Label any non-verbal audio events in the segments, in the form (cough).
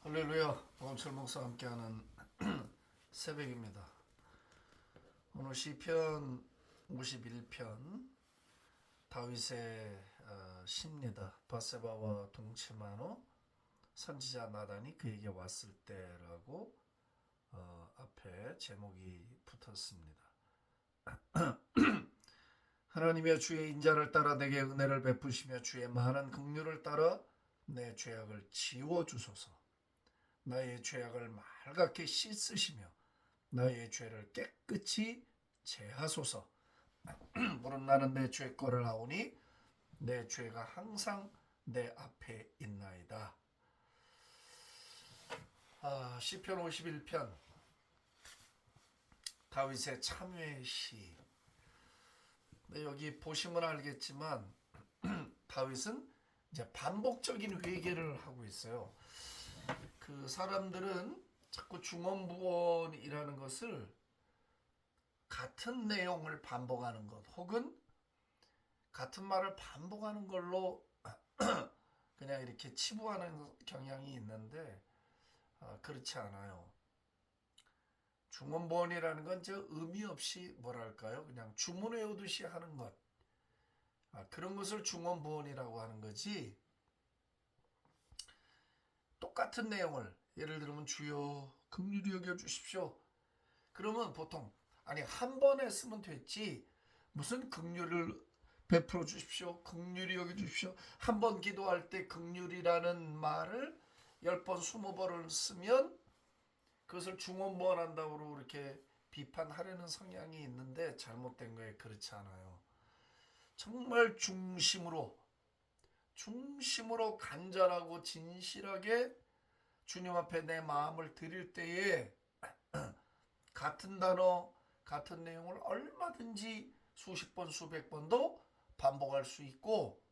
할렐루야. 오은철 목사와 함께하는 (clears throat) 새벽입니다. 오늘 시편 51편 다윗의 어, 시입니다. 바세바와 동침한 후 선지자 나단이 그에게 왔을 때라고 어, 앞에 제목이 붙었습니다. (clears throat) 하나님의 주의 인자를 따라 내게 은혜를 베푸시며 주의 많은 긍휼을 따라 내 죄악을 지워 주소서 나의 죄악을 맑게 씻으시며 나의 죄를 깨끗이 제하소서. (clears throat) 물은 나는 내 죄거를 하오니 내 죄가 항상 내 앞에 있나이다. 아, 시편 51편 다윗의 참회의 시. 네, 여기 보시면 알겠지만 (clears throat) 다윗은 이제 반복적인 회개를 하고 있어요. 그 사람들은 자꾸 중언부언이라는 것을 같은 내용을 반복하는 것 혹은 같은 말을 반복하는 걸로 (clears throat) 그냥 이렇게 치부하는 경향이 있는데 아, 그렇지 않아요. 중언부언이라는 건 저 의미 없이 뭐랄까요? 그냥 주문 외우듯이 하는 것 아, 그런 것을 중언부언이라고 하는 거지. 똑같은 내용을 예를 들면 주여 긍휼히 여겨 주십시오. 그러면 보통 아니 한 번에 쓰면 됐지 무슨 긍휼을 베풀어 주십시오. 긍휼히 여겨 주십시오. 한 번 기도할 때 긍휼이라는 말을 열 번, 스무 번을 쓰면 그것을 중원부원한다고 이렇게 비판하려는 성향이 있는데 잘못된 거에 그렇지 않아요. 정말 중심으로 중심으로 간절하고 진실하게 주님 앞에 내 마음을 드릴 때에 (clears throat) 같은 단어, 같은 내용을 얼마든지 수십 번, 수백 번도 반복할 수 있고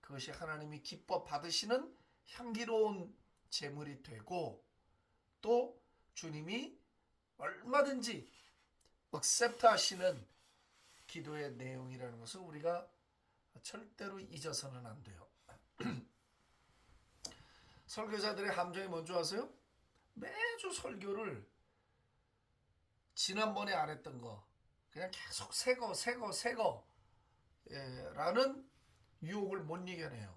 그것이 하나님이 기뻐 받으시는 향기로운 제물이 되고 또 주님이 얼마든지 억셉트 하시는 기도의 내용이라는 것을 우리가 절대로 잊어서는 안 돼요. (clears throat) 설교자들의 함정이 뭔지 아세요? 매주 설교를 지난번에 안 했던 거 그냥 계속 새거 새거 새거 예, 라는 유혹을 못 이겨내요.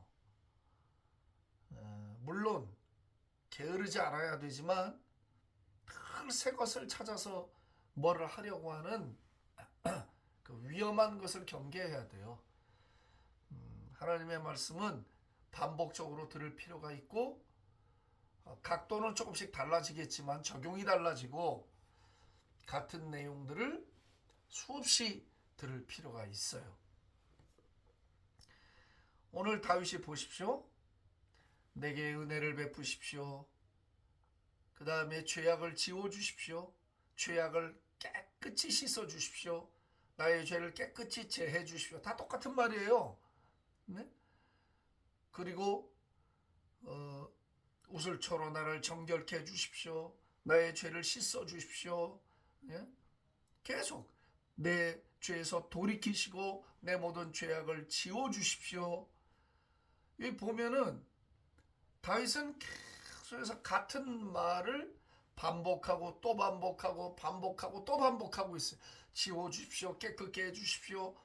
어, 물론 게으르지 않아야 되지만 늘새 것을 찾아서 뭐를 하려고 하는 (clears throat) 그 위험한 것을 경계해야 돼요. 음, 하나님의 말씀은 반복적으로 들을 필요가 있고 어, 각도는 조금씩 달라지겠지만 적용이 달라지고 같은 내용들을 수없이 들을 필요가 있어요. 오늘 다윗이 보십시오. 내게 은혜를 베푸십시오. 그 다음에 죄악을 지워 주십시오. 죄악을 깨끗이 씻어 주십시오. 나의 죄를 깨끗이 제해 주십시오. 다 똑같은 말이에요. 네? 그리고 어, 우슬초로 나를 정결케 해 주십시오. 나의 죄를 씻어 주십시오. 예? 계속 내 죄에서 돌이키시고 내 모든 죄악을 지워 주십시오. 이 보면은 다윗은 계속해서 같은 말을 반복하고 또 반복하고 반복하고 또 반복하고 있어요. 지워 주십시오. 깨끗게 해 주십시오.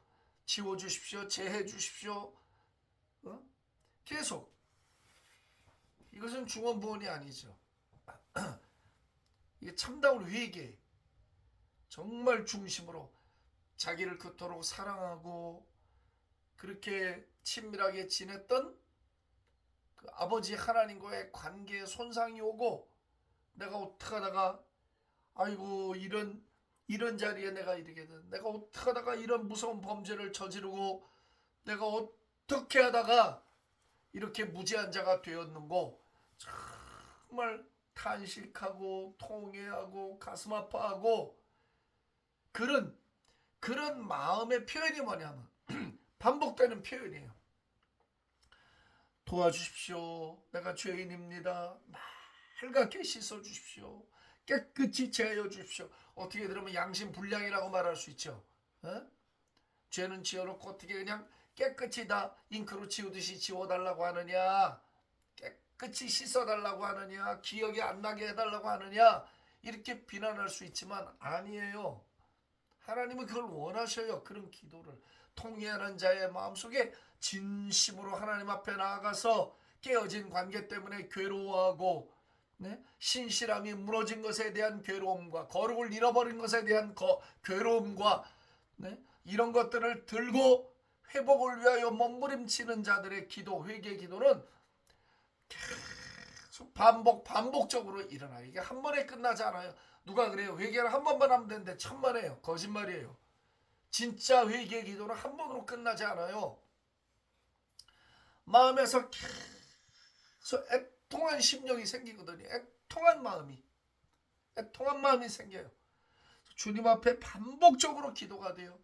지워 주십시오. 제해 주십시오. 어? 계속 이것은 중원부원이 아니죠. (clears throat) 이게 참다운 회개 정말 중심으로 자기를 그토록 사랑하고 그렇게 친밀하게 지냈던 그 아버지 하나님과의 관계에 손상이 오고 내가 어떻게 하다가 아이고 이런 이런 자리에 내가 이르게 된 내가 어떻게 하다가 이런 무서운 범죄를 저지르고 내가 어떻게 하다가 이렇게 무지한 자가 되었는고 정말 탄식하고 통회하고 가슴 아파하고 그런 그런 마음의 표현이 뭐냐면 (clears throat) 반복되는 표현이에요. 도와주십시오. 내가 죄인입니다. 맑게 씻어 주십시오. 깨끗이 제하여 주십시오. 어떻게 들으면 양심 불량이라고 말할 수 있죠. 어? 죄는 지어놓고 어떻게 그냥 깨끗이 다 잉크로 지우듯이 지워달라고 하느냐. 끝이 씻어달라고 하느냐 기억이 안 나게 해달라고 하느냐 이렇게 비난할 수 있지만 아니에요. 하나님은 그걸 원하셔요. 그런 기도를 통회하는 자의 마음속에 진심으로 하나님 앞에 나아가서 깨어진 관계 때문에 괴로워하고 네? 신실함이 무너진 것에 대한 괴로움과 거룩을 잃어버린 것에 대한 거, 괴로움과 네? 이런 것들을 들고 회복을 위하여 몸부림치는 자들의 기도, 회개 기도는 계속 반복, 반복적으로 일어나요. 이게 한 번에 끝나지 않아요. 누가 그래요? 회개를 한 번만 하면 되는데 천만에요. 거짓말이에요. 진짜 회개 기도는 한 번으로 끝나지 않아요. 마음에서 계속 애통한 심령이 생기거든요. 애통한 마음이. 애통한 마음이 생겨요. 주님 앞에 반복적으로 기도가 돼요.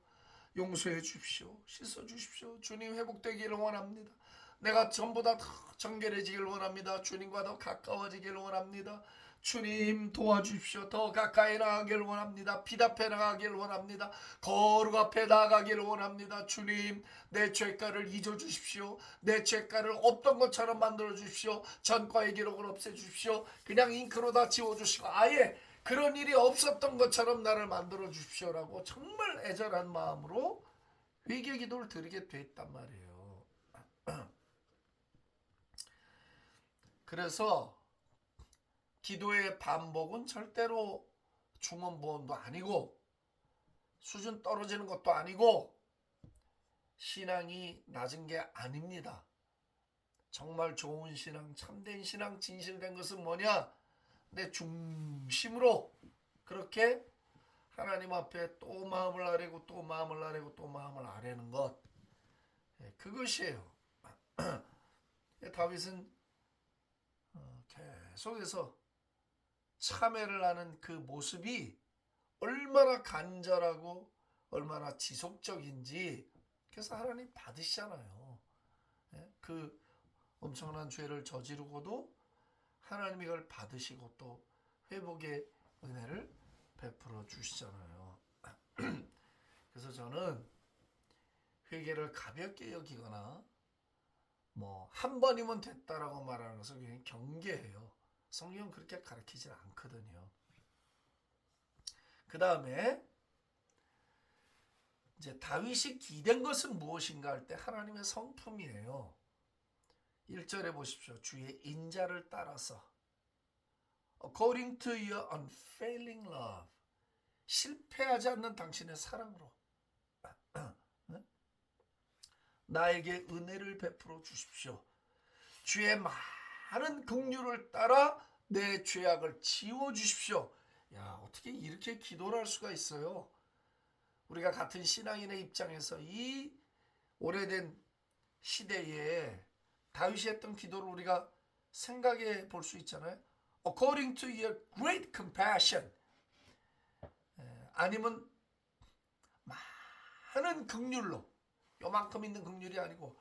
용서해 주십시오. 씻어 주십시오. 주님 회복되기를 원합니다. 내가 전보다 더 정결해지길 원합니다. 주님과 더 가까워지길 원합니다. 주님 도와주십시오. 더 가까이 나가길 원합니다. 피답해 나가길 원합니다. 거룩 앞에 나가길 원합니다. 주님 내 죄가를 잊어 주십시오. 내 죄가를 없던 것처럼 만들어 주십시오. 전과의 기록을 없애 주십시오. 그냥 잉크로 다 지워 주시고 아예 그런 일이 없었던 것처럼 나를 만들어 주십시오라고 정말 애절한 마음으로 회개 기도를 드리게 됐단 말이에요. (clears throat) 그래서 기도의 반복은 절대로 중원부원도 아니고 수준 떨어지는 것도 아니고 신앙이 낮은 게 아닙니다. 정말 좋은 신앙, 참된 신앙, 진실된 것은 뭐냐? 내 중심으로 그렇게 하나님 앞에 또 마음을 아뢰고 또 마음을 아뢰고 또 마음을 아뢰는 것 예, 그것이에요. (clears throat) 다윗은 어, 계속해서 참회를 하는 그 모습이 얼마나 간절하고 얼마나 지속적인지 그래서 하나님 받으시잖아요. 예, 그 엄청난 죄를 저지르고도 하나님이 이걸 받으시고 또 회복의 은혜를 베풀어 주시잖아요. (clears throat) 그래서 저는 회개를 가볍게 여기거나 뭐 한 번이면 됐다라고 말하는 것은 굉장히 경계해요. 성경은 그렇게 가르치지 않거든요. 그 다음에 이제 다윗이 기댄 것은 무엇인가 할 때 하나님의 성품이에요. 1절에 보십시오. 주의 인자를 따라서 according to your unfailing love 실패하지 않는 당신의 사랑으로 (clears throat) 나에게 은혜를 베풀어 주십시오. 주의 많은 긍휼을 따라 내 죄악을 지워 주십시오. 야, 어떻게 이렇게 기도를 할 수가 있어요? 우리가 같은 신앙인의 입장에서 이 오래된 시대에 다윗이 했던 기도를 우리가 생각해 볼 수 있잖아요. According to your great compassion. 에, 아니면 많은 긍휼로 요만큼 있는 긍휼이 아니고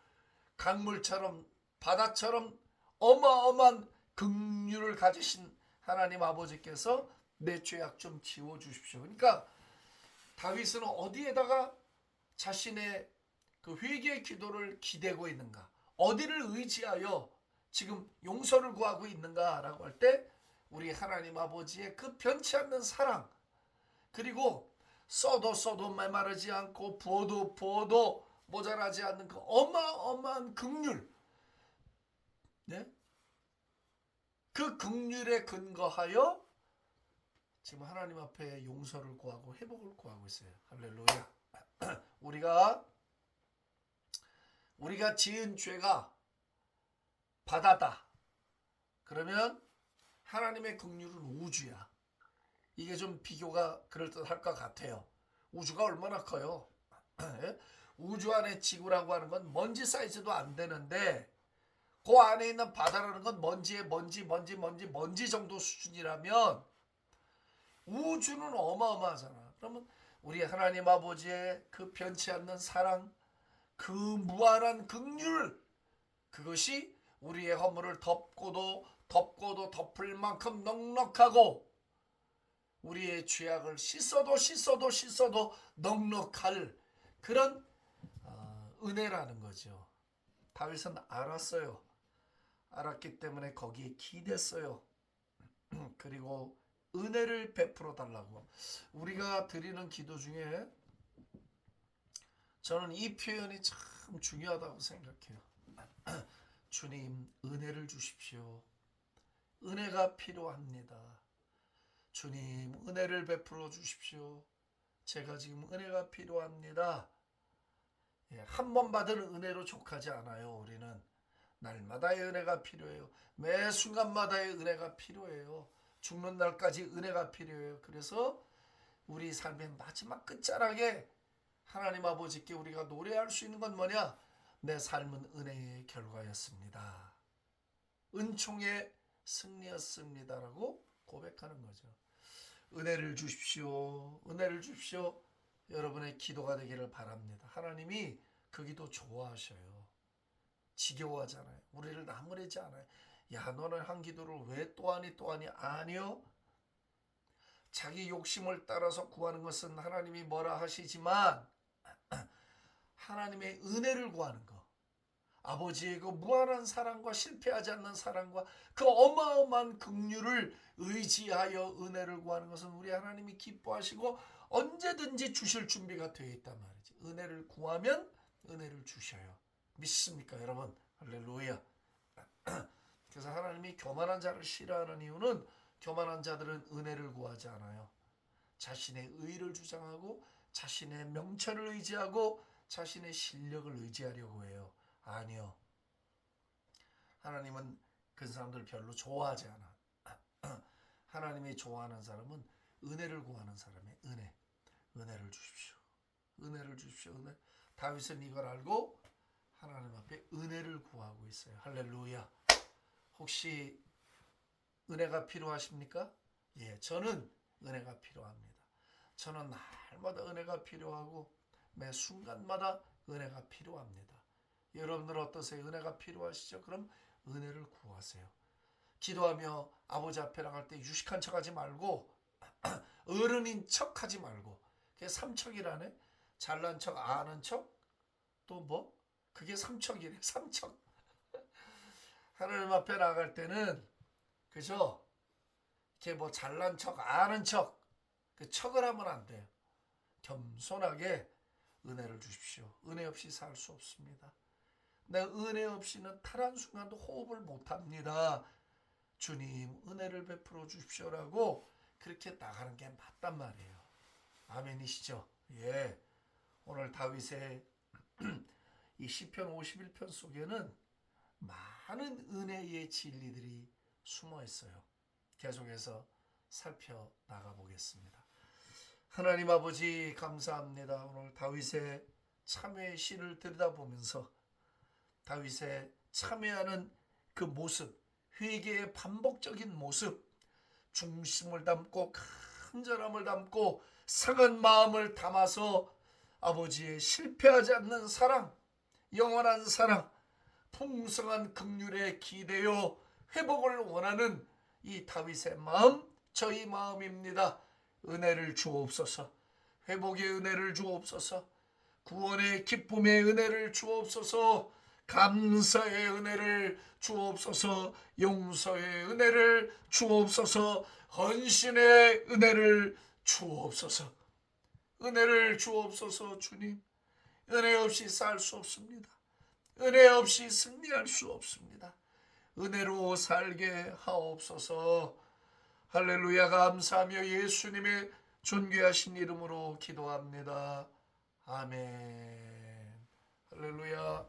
강물처럼 바다처럼 어마어마한 긍휼을 가지신 하나님 아버지께서 내 죄악 좀 지워 주십시오. 그러니까 다윗은 어디에다가 자신의 그 회개의 기도를 기대고 있는가? 어디를 의지하여 지금 용서를 구하고 있는가라고 할 때 우리 하나님 아버지의 그 변치 않는 사랑 그리고 써도 써도 메마르지 않고 부어도 부어도 모자라지 않는 그 어마어마한 긍휼 네? 그 긍휼에 근거하여 지금 하나님 앞에 용서를 구하고 회복을 구하고 있어요. 할렐루야. (clears throat) 우리가 우리가 지은 죄가 바다다. 그러면 하나님의 긍휼은 우주야. 이게 좀 비교가 그럴듯할 것 같아요. 우주가 얼마나 커요? (clears throat) 예? 우주 안에 지구라고 하는 건 먼지 사이즈도 안 되는데 그 안에 있는 바다라는 건 먼지에 먼지 먼지 먼지 먼지 정도 수준이라면 우주는 어마어마하잖아. 그러면 우리 하나님 아버지의 그 변치 않는 사랑, 그 무한한 긍휼 그것이 우리의 허물을 덮고도 덮고도 덮을 만큼 넉넉하고 우리의 죄악을 씻어도 씻어도 씻어도 넉넉할 그런 어, 은혜라는 거죠. 다윗은 알았어요. 알았기 때문에 거기에 기댔어요. (clears throat) 그리고 은혜를 베풀어 달라고. 우리가 드리는 기도 중에 저는 이 표현이 참 중요하다고 생각해요. (clears throat) 주님, 은혜를 주십시오. 은혜가 필요합니다. 주님, 은혜를 베풀어 주십시오. 제가 지금 은혜가 필요합니다. 예, 한 번 받은 은혜로 족하지 않아요. 우리는 날마다의 은혜가 필요해요. 매 순간마다의 은혜가 필요해요. 죽는 날까지 은혜가 필요해요. 그래서 우리 삶의 마지막 끝자락에 하나님 아버지께 우리가 노래할 수 있는 건 뭐냐? 내 삶은 은혜의 결과였습니다. 은총의 승리였습니다라고 고백하는 거죠. 은혜를 주십시오. 은혜를 주십시오. 여러분의 기도가 되기를 바랍니다. 하나님이 그 기도 좋아하셔요. 지겨워하잖아요. 우리를 나무래지 않아요. 야, 너는 한 기도를 왜 또 하니 또 하니? 아니요. 자기 욕심을 따라서 구하는 것은 하나님이 뭐라 하시지만 하나님의 은혜를 구하는 거. 아버지의 그 무한한 사랑과 실패하지 않는 사랑과 그 어마어마한 긍휼을 의지하여 은혜를 구하는 것은 우리 하나님이 기뻐하시고 언제든지 주실 준비가 되어 있단 말이지. 은혜를 구하면 은혜를 주셔요. 믿습니까, 여러분? 할렐루야. (clears throat) 그래서 하나님이 교만한 자를 싫어하는 이유는 교만한 자들은 은혜를 구하지 않아요. 자신의 의를 주장하고 자신의 명철을 의지하고 자신의 실력을 의지하려고 해요. 아니요. 하나님은 그 사람들 별로 좋아하지 않아. (clears throat) 하나님이 좋아하는 사람은 은혜를 구하는 사람의 은혜. 은혜를 주십시오. 은혜를 주십시오. 은혜. 다윗은 이걸 알고 하나님 앞에 은혜를 구하고 있어요. 할렐루야. 혹시 은혜가 필요하십니까? 예, 저는 은혜가 필요합니다. 저는 날마다 은혜가 필요하고 매 순간마다 은혜가 필요합니다. 여러분들 어떠세요? 은혜가 필요하시죠? 그럼 은혜를 구하세요. 기도하며 아버지 앞에 나갈 때 유식한 척하지 말고 (clears throat) 어른인 척하지 말고 그게 삼척이라네. 잘난 척, 아는 척, 또 뭐? 그게 삼척이래. (laughs) 삼척. 하나님 앞에 나갈 때는 그죠? 이렇게 뭐 잘난 척, 아는 척, 그 척을 하면 안 돼요. 겸손하게 은혜를 주십시오. 은혜 없이 살 수 없습니다. 내 은혜 없이는 탈한 순간도 호흡을 못 합니다. 주님, 은혜를 베풀어 주십시오라고 그렇게 나가는 게 맞단 말이에요. 아멘이시죠? 예. 오늘 다윗의 (clears throat) 이 시편 51편 속에는 많은 은혜의 진리들이 숨어 있어요. 계속해서 살펴 나가 보겠습니다. 하나님 아버지 감사합니다. 오늘 다윗의 참회의 시를 들여다보면서 다윗의 참회하는 그 모습, 회개의 반복적인 모습, 중심을 담고 간절함을 담고 상한 마음을 담아서 아버지의 실패하지 않는 사랑, 영원한 사랑, 풍성한 극률에 기대어 회복을 원하는 이 다윗의 마음, 저희 마음입니다. 은혜를 주옵소서. 회복의 은혜를 주옵소서. 구원의 기쁨의 은혜를 주옵소서. 감사의 은혜를 주옵소서. 용서의 은혜를 주옵소서. 헌신의 은혜를 주옵소서. 은혜를 주옵소서 주님. 은혜 없이 살 수 없습니다. 은혜 없이 승리할 수 없습니다. 은혜로 살게 하옵소서. 할렐루야 감사하며 예수님의 존귀하신 이름으로 기도합니다. 아멘. 할렐루야.